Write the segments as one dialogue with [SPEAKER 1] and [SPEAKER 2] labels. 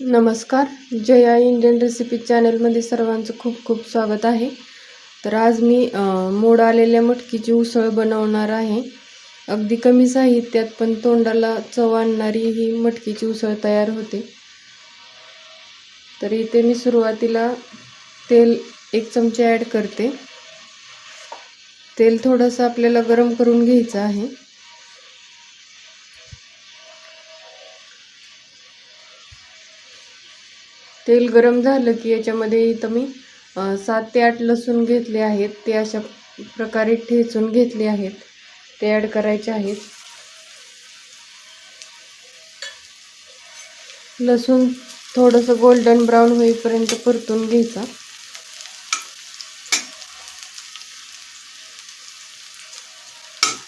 [SPEAKER 1] नमस्कार. Jaya Indian recipe चॅनलमध्ये सर्वांचं खूप खूप स्वागत आहे. तर आज मी मोड आलेल्या मटकीची उसळ बनवणार आहे. अगदी कमी साहित्यात पण तोंडाला चव आणणारी ही मटकीची उसळ तयार होते. तर इथे मी सुरुवातीला तेल एक चमचे ॲड करते. तेल थोडंसं आपल्याला गरम करून घ्यायचं आहे. तेल गरम झालं की याच्यामध्ये इथं मी सात ते आठ लसूण घेतले आहेत. ते अशा प्रकारे ठेचून घेतले आहेत. ते ॲड करायचे आहेत. लसूण थोडंसं गोल्डन ब्राऊन होईपर्यंत परतून घ्यायचा.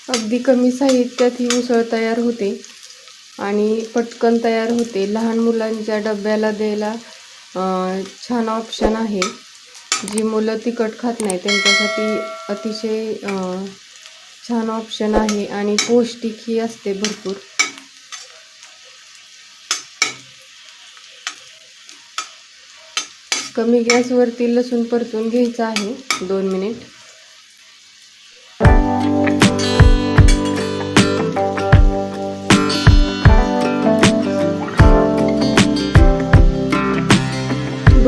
[SPEAKER 1] अगदी कमी साहित्यात ही उसळ तयार होते आणि पटकन तयार होते. लहान मुलांच्या डब्याला द्यायला छान ऑप्शन आहे. जी मुलं तिखट खात नाही त्यांच्यासाठी अतिशय छान ऑप्शन आहे आणि पौष्टिक ही असते भरपूर. कमी गॅसवरती लसूण परतून घ्यायचं आहे. दोन मिनिट.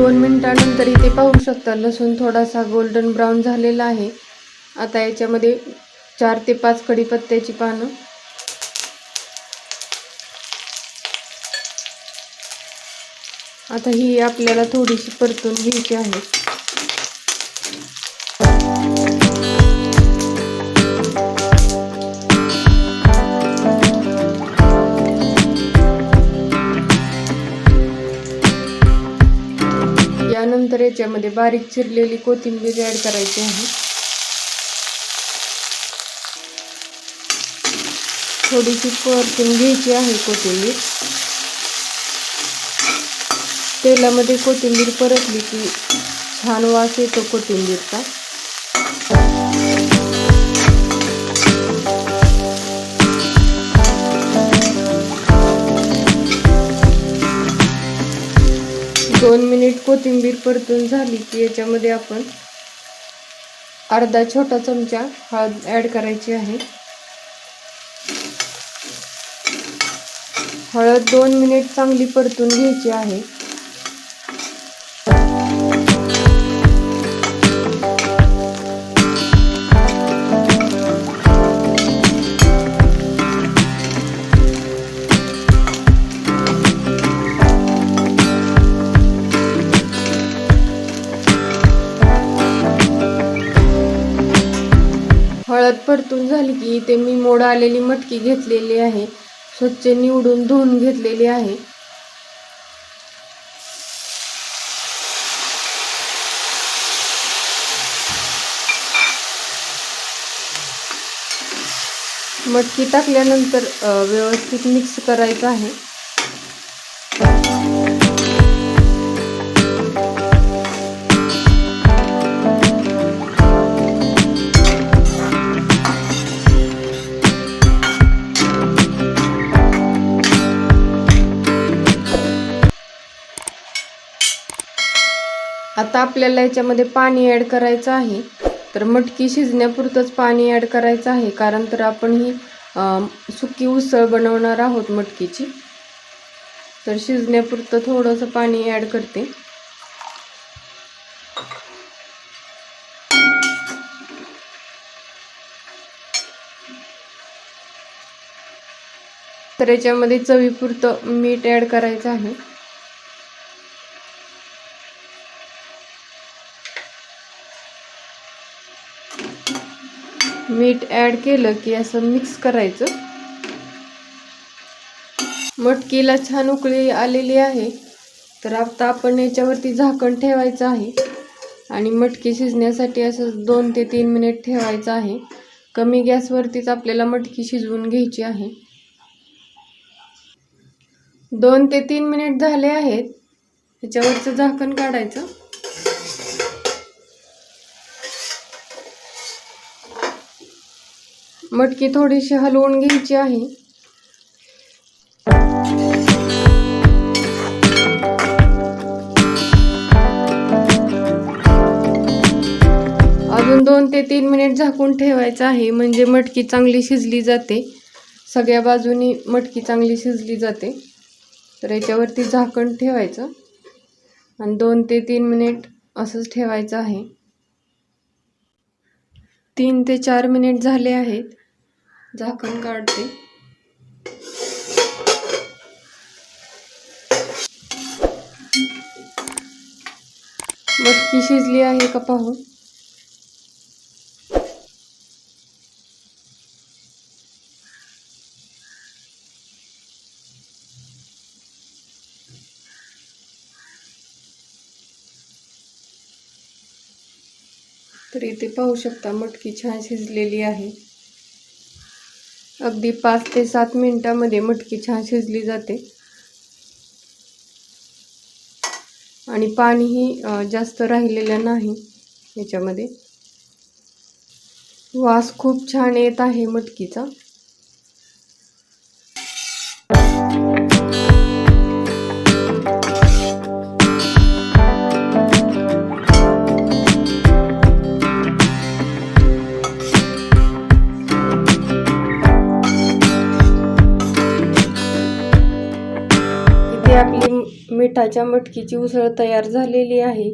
[SPEAKER 1] दोन मिनिटानंतर इथे पाहू शकता लसूण थोडासा गोल्डन ब्राऊन झालेला आहे. आता याच्यामध्ये चार ते पाच कढीपत्त्याची पानं. आता ही आपल्याला थोडीशी परतून घ्यायची आहे. त्यानंतर याच्यामध्ये बारीक चिरलेली कोथिंबीर ॲड करायची आहे. थोडीशी परतून घ्यायची आहे कोथिंबीर. तेलामध्ये कोथिंबीर परतली की छान वास येतो कोथिंबीरचा. दोन मिनिट कोथिंबीर परतून झाली की याच्यामध्ये आपण अर्धा छोटा चमचा हळद ॲड करायची आहे. हळद दोन मिनिट चांगली परतून घ्यायची आहे. परतून झाली की इथे मी मोड आलेली मटकी घेतलेली आहे. स्वच्छ निवडून धुवून घेतलेली आहे. मटकी टाकल्यानंतर व्यवस्थित मिक्स करायचं आहे. आता आपल्याला याच्यामध्ये पाणी ॲड करायचं आहे. तर मटकी शिजण्यापुरतंच पाणी ॲड करायचं आहे. कारण तर आपण ही सुकी उसळ बनवणार आहोत मटकीची. तर शिजण्यापुरतं थोडंसं पाणी ॲड करते. तर याच्यामध्ये चवीपुरतं मीठ ॲड करायचं आहे. मीठ ॲड केलं की असं मिक्स करायचं. मटकीला छान उकळी आलेली आहे. तर आता आपण याच्यावरती झाकण ठेवायचं आहे. आणि मटकी शिजण्यासाठी असं दोन ते तीन मिनिट ठेवायचं आहे. कमी गॅसवरतीच आपल्याला मटकी शिजवून घ्यायची आहे. दोन ते तीन मिनिट झाले आहेत. त्याच्यावरचं झाकण काढायचं. मटकी थोडीशी हलवून घ्यायची आहे. अजून दोन ते तीन मिनिट झाकून ठेवायचं आहे. म्हणजे मटकी चांगली शिजली जाते. सगळ्या बाजूनी मटकी चांगली शिजली जाते. तर याच्यावरती झाकण ठेवायचं. आणि दोन ते तीन मिनिट असंच ठेवायचं आहे. तीन ते चार मिनिट झाले आहेत. झाकण काढते. मटकी शिजली आहे का पाहू तर इथे पाहू शकता मटकी छान शिजलेली आहे. अगदी पाच ते सात मिनिटामध्ये मटकी छान शिजली जाते. आणि पाणीही जास्त राहिलेलं नाही याच्यामध्ये. वास खूप छान येत आहे मटकीचा. पिठाच्या मटकीची उसळ तयार झालेली आहे.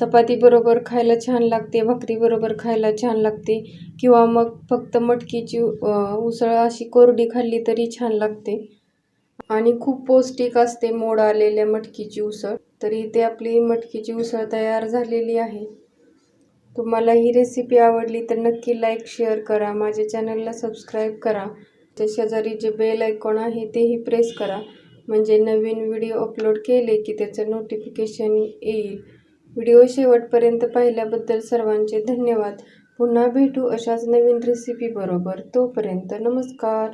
[SPEAKER 1] चपातीबरोबर खायला छान लागते भाकरीबरोबर खायला छान लागते किंवा मग फक्त मटकीची उसळ अशी कोरडी खाल्ली तरी छान लागते. आणि खूप पौष्टिक असते मोड आलेल्या मटकीची उसळ. तर इथे आपली मटकीची उसळ तयार झालेली आहे. तुम्हाला ही रेसिपी आवडली तर नक्की लाईक शेअर करा. माझ्या चॅनलला सबस्क्राईब करा. त्या शेजारी जे बेल आयकॉन आहे तेही प्रेस करा. म्हणजे नवीन व्हिडिओ अपलोड केले की त्याचं नोटिफिकेशन येईल. व्हिडिओ शेवटपर्यंत पाहिल्याबद्दल सर्वांचे धन्यवाद. पुन्हा भेटू अशाच नवीन रेसिपी बरोबर. तोपर्यंत नमस्कार.